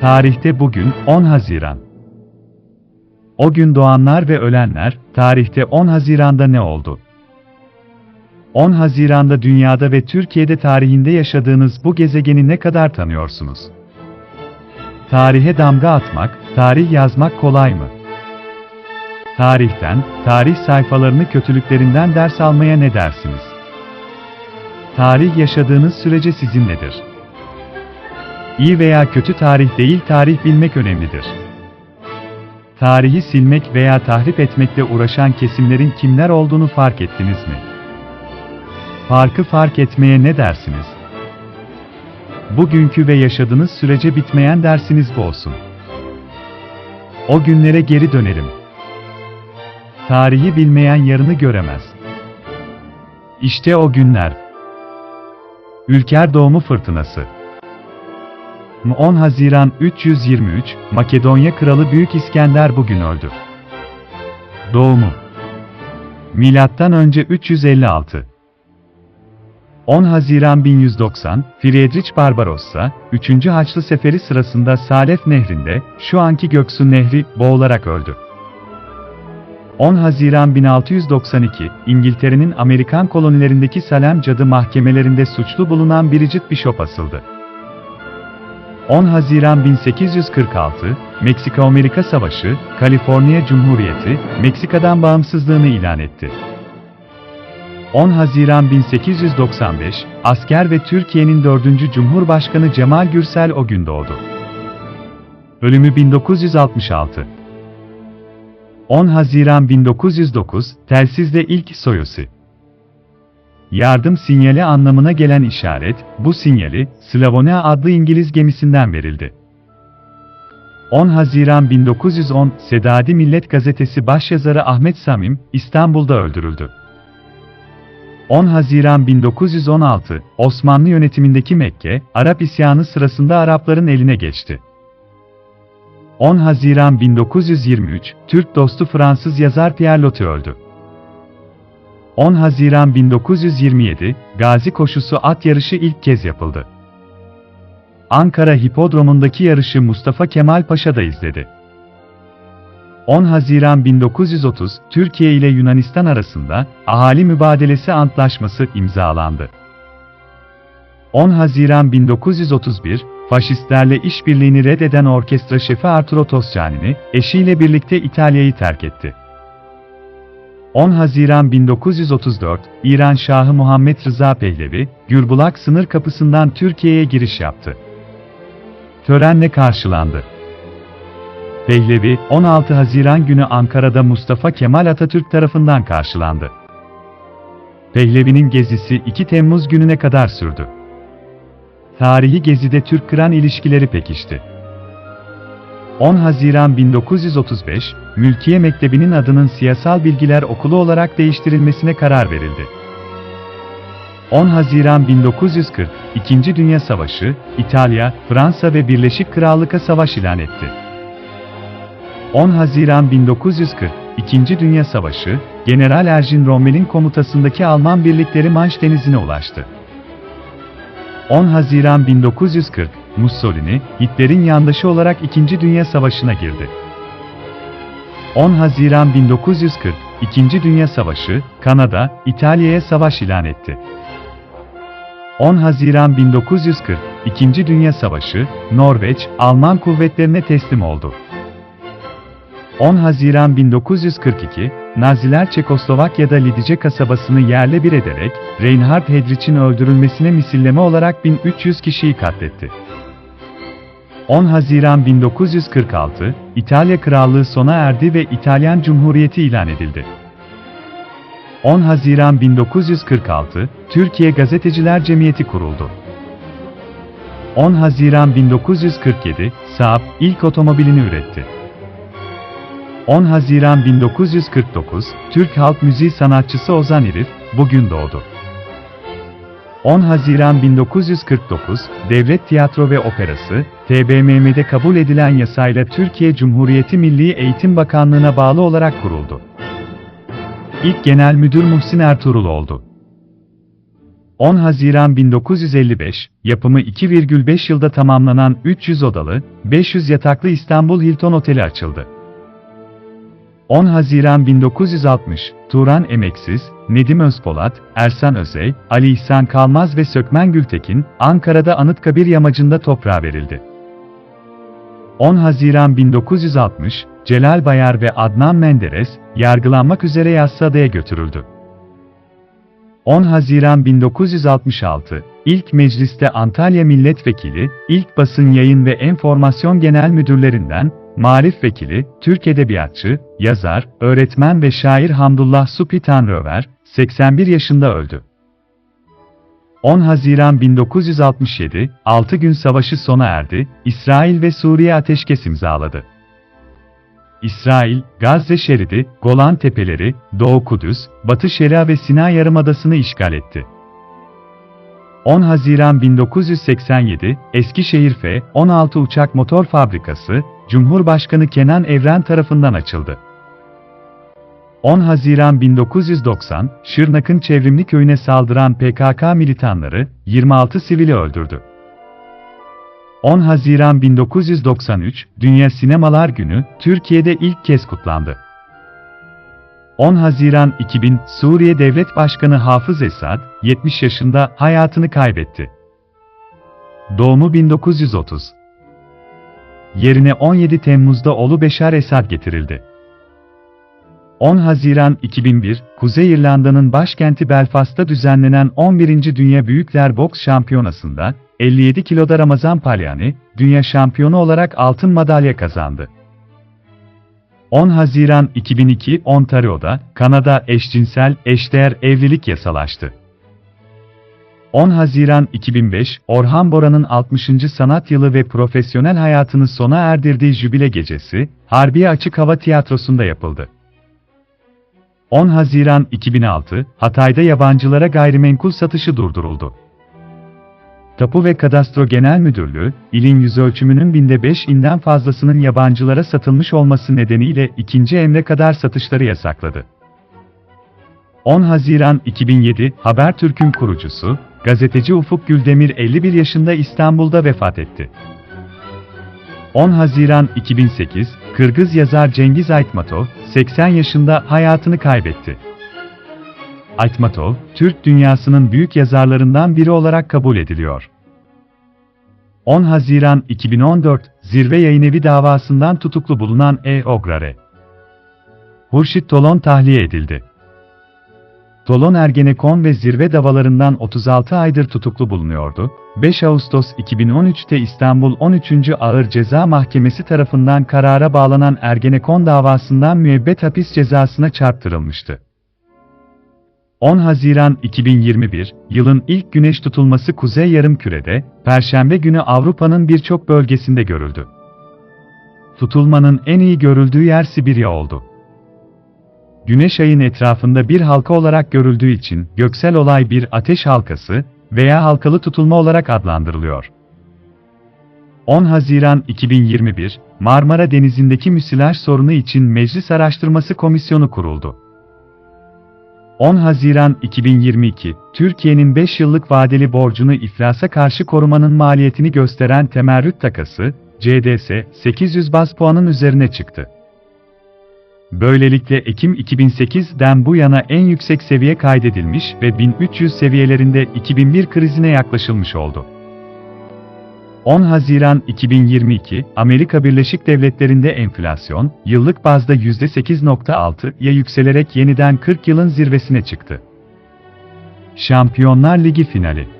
Tarihte bugün 10 Haziran. O gün doğanlar ve ölenler, tarihte 10 Haziran'da ne oldu? 10 Haziran'da dünyada ve Türkiye'de tarihinde yaşadığınız bu gezegeni ne kadar tanıyorsunuz? Tarihe damga atmak, tarih yazmak kolay mı? Tarihten, tarih sayfalarını kötülüklerinden ders almaya ne dersiniz? Tarih yaşadığınız sürece sizinledir. İyi veya kötü tarih değil tarih bilmek önemlidir. Tarihi silmek veya tahrip etmekle uğraşan kesimlerin kimler olduğunu fark ettiniz mi? Farkı fark etmeye ne dersiniz? Bugünkü ve yaşadığınız sürece bitmeyen dersiniz bu olsun. O günlere geri dönelim. Tarihi bilmeyen yarını göremez. İşte o günler. Ülker doğumu fırtınası. 10 Haziran 323, Makedonya Kralı Büyük İskender bugün öldü. Doğumu Milattan önce 356 10 Haziran 1190, Friedrich Barbarossa, 3. Haçlı Seferi sırasında Salef Nehri'nde, şu anki Göksu Nehri, boğularak öldü. 10 Haziran 1692, İngiltere'nin Amerikan kolonilerindeki Salem cadı mahkemelerinde suçlu bulunan Bridget Bishop asıldı. 10 Haziran 1846, Meksika-Amerika Savaşı, Kaliforniya Cumhuriyeti, Meksika'dan bağımsızlığını ilan etti. 10 Haziran 1895, asker ve Türkiye'nin 4. Cumhurbaşkanı Cemal Gürsel o gün doğdu. Ölümü 1966 10 Haziran 1909, telsizde ilk Soyuzi. Yardım sinyali anlamına gelen işaret, bu sinyali, Slavonia adlı İngiliz gemisinden verildi. 10 Haziran 1910, Sedadi Millet Gazetesi başyazarı Ahmet Samim, İstanbul'da öldürüldü. 10 Haziran 1916, Osmanlı yönetimindeki Mekke, Arap isyanı sırasında Arapların eline geçti. 10 Haziran 1923, Türk dostu Fransız yazar Pierre Loti öldü. 10 Haziran 1927, Gazi Koşusu at yarışı ilk kez yapıldı. Ankara Hipodromu'ndaki yarışı Mustafa Kemal Paşa da izledi. 10 Haziran 1930, Türkiye ile Yunanistan arasında Ahali Mübadelesi Antlaşması imzalandı. 10 Haziran 1931, faşistlerle işbirliğini reddeden orkestra şefi Arturo Toscanini, eşiyle birlikte İtalya'yı terk etti. 10 Haziran 1934, İran Şahı Muhammed Rıza Pehlevi, Gürbulak sınır kapısından Türkiye'ye giriş yaptı. Törenle karşılandı. Pehlevi, 16 Haziran günü Ankara'da Mustafa Kemal Atatürk tarafından karşılandı. Pehlevi'nin gezisi 2 Temmuz gününe kadar sürdü. Tarihi gezide Türk-Kıran ilişkileri pekişti. 10 Haziran 1935, Mülkiye Mektebi'nin adının Siyasal Bilgiler Okulu olarak değiştirilmesine karar verildi. 10 Haziran 1940, İkinci Dünya Savaşı, İtalya, Fransa ve Birleşik Krallık'a savaş ilan etti. 10 Haziran 1940, İkinci Dünya Savaşı, General Erjin Rommel'in komutasındaki Alman birlikleri Manş Denizi'ne ulaştı. 10 Haziran 1940, Mussolini, Hitler'in yandaşı olarak İkinci Dünya Savaşı'na girdi. 10 Haziran 1940, İkinci Dünya Savaşı, Kanada, İtalya'ya savaş ilan etti. 10 Haziran 1940, İkinci Dünya Savaşı, Norveç, Alman kuvvetlerine teslim oldu. 10 Haziran 1942, Naziler Çekoslovakya'da Lidice kasabasını yerle bir ederek, Reinhard Heydrich'in öldürülmesine misilleme olarak 1300 kişiyi katletti. 10 Haziran 1946, İtalya Krallığı sona erdi ve İtalyan Cumhuriyeti ilan edildi. 10 Haziran 1946, Türkiye Gazeteciler Cemiyeti kuruldu. 10 Haziran 1947, Saab, ilk otomobilini üretti. 10 Haziran 1949, Türk halk müziği sanatçısı Ozan İrif, bugün doğdu. 10 Haziran 1949, Devlet Tiyatro ve Operası, TBMM'de kabul edilen yasayla Türkiye Cumhuriyeti Milli Eğitim Bakanlığı'na bağlı olarak kuruldu. İlk Genel Müdür Muhsin Ertuğrul oldu. 10 Haziran 1955, yapımı 2,5 yılda tamamlanan 300 odalı, 500 yataklı İstanbul Hilton Oteli açıldı. 10 Haziran 1960, Turan Emeksiz, Nedim Özpolat, Ersan Özey, Ali İhsan Kalmaz ve Sökmen Gültekin, Ankara'da Anıtkabir yamacında toprağa verildi. 10 Haziran 1960, Celal Bayar ve Adnan Menderes, yargılanmak üzere Yassıada'ya götürüldü. 10 Haziran 1966, ilk mecliste Antalya Milletvekili, ilk basın yayın ve enformasyon genel müdürlerinden, Marif Vekili, Türk edebiyatçı, yazar, öğretmen ve şair Hamdullah Supi Tanrıöver, 81 yaşında öldü. 10 Haziran 1967, 6 gün savaşı sona erdi, İsrail ve Suriye ateşkes imzaladı. İsrail, Gazze şeridi, Golan Tepeleri, Doğu Kudüs, Batı Şeria ve Sina Yarımadası'nı işgal etti. 10 Haziran 1987, Eskişehir F-16 uçak motor fabrikası, Cumhurbaşkanı Kenan Evren tarafından açıldı. 10 Haziran 1990, Şırnak'ın Çevrimli köyüne saldıran PKK militanları, 26 sivili öldürdü. 10 Haziran 1993, Dünya Sinemalar Günü, Türkiye'de ilk kez kutlandı. 10 Haziran 2000, Suriye Devlet Başkanı Hafız Esad, 70 yaşında hayatını kaybetti. Doğumu 1930. Yerine 17 Temmuz'da oğlu Beşar Esad getirildi. 10 Haziran 2001, Kuzey İrlanda'nın başkenti Belfast'ta düzenlenen 11. Dünya Büyükler Boks Şampiyonası'nda, 57 kiloda Ramazan Palyani, dünya şampiyonu olarak altın madalya kazandı. 10 Haziran 2002, Ontario'da, Kanada eşcinsel, eşdeğer evlilik yasalaştı. 10 Haziran 2005, Orhan Bora'nın 60. sanat yılı ve profesyonel hayatını sona erdirdiği jübile gecesi, Harbiye Açık Hava Tiyatrosu'nda yapıldı. 10 Haziran 2006, Hatay'da yabancılara gayrimenkul satışı durduruldu. Tapu ve Kadastro Genel Müdürlüğü, ilin yüzölçümünün binde 5 inden fazlasının yabancılara satılmış olması nedeniyle ikinci emre kadar satışları yasakladı. 10 Haziran 2007, Habertürk'ün kurucusu, gazeteci Ufuk Güldemir 51 yaşında İstanbul'da vefat etti. 10 Haziran 2008, Kırgız yazar Cengiz Aytmatov, 80 yaşında hayatını kaybetti. Aytmatov, Türk dünyasının büyük yazarlarından biri olarak kabul ediliyor. 10 Haziran 2014, Zirve Yayınevi davasından tutuklu bulunan E. Ograre. Hurşit Tolon tahliye edildi. Tolon Ergenekon ve zirve davalarından 36 aydır tutuklu bulunuyordu. 5 Ağustos 2013'te İstanbul 13. Ağır Ceza Mahkemesi tarafından karara bağlanan Ergenekon davasından müebbet hapis cezasına çarptırılmıştı. 10 Haziran 2021, yılın ilk güneş tutulması Kuzey Yarımküre'de, Perşembe günü Avrupa'nın birçok bölgesinde görüldü. Tutulmanın en iyi görüldüğü yer Sibirya oldu. Güneş ayın etrafında bir halka olarak görüldüğü için göksel olay bir ateş halkası veya halkalı tutulma olarak adlandırılıyor. 10 Haziran 2021, Marmara Denizi'ndeki müsilaj sorunu için Meclis Araştırması Komisyonu kuruldu. 10 Haziran 2022, Türkiye'nin 5 yıllık vadeli borcunu iflasa karşı korumanın maliyetini gösteren temerrüt takası, CDS, 800 baz puanın üzerine çıktı. Böylelikle Ekim 2008'den bu yana en yüksek seviye kaydedilmiş ve 1300 seviyelerinde 2001 krizine yaklaşılmış oldu. 10 Haziran 2022, Amerika Birleşik Devletleri'nde enflasyon, yıllık bazda %8.6'ya yükselerek yeniden 40 yılın zirvesine çıktı. Şampiyonlar Ligi finali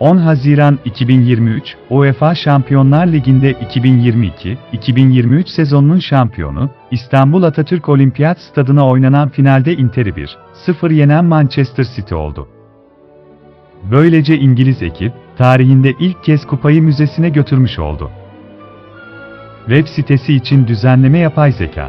10 Haziran 2023, UEFA Şampiyonlar Ligi'nde 2022-2023 sezonunun şampiyonu, İstanbul Atatürk Olimpiyat Stadı'na oynanan finalde Inter'i 1-0 yenen Manchester City oldu. Böylece İngiliz ekip, tarihinde ilk kez kupayı müzesine götürmüş oldu. Web sitesi için düzenleme yapay zeka.